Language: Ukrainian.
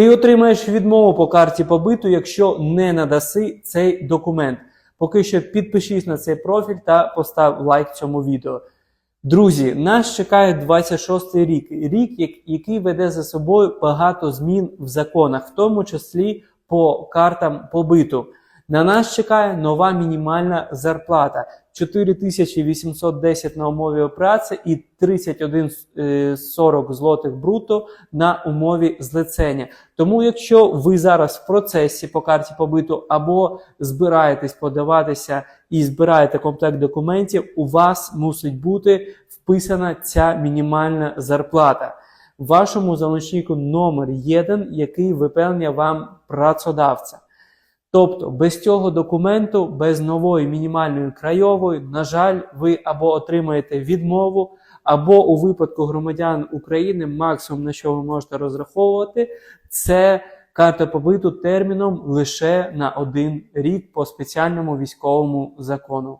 Ти отримаєш відмову по карті побиту, якщо не надаси цей документ. Поки що підпишись на цей профіль та постав лайк цьому відео. Друзі, нас чекає 26-й рік, рік, який веде за собою багато змін в законах, в тому числі по картам побиту. На нас чекає нова мінімальна зарплата 4810 на умові праці і 31,40 злотих бруто на умові злицення. Тому, якщо ви зараз в процесі по карті побиту або збираєтесь подаватися і збираєте комплект документів, у вас мусить бути вписана ця мінімальна зарплата. Вашому залучнику номер 1, який випевнює вам працедавця. Тобто без цього документу, без нової мінімальної крайової, на жаль, ви або отримаєте відмову, або у випадку громадян України максимум на що ви можете розраховувати, це карта побиту терміном лише на один рік по спеціальному військовому закону.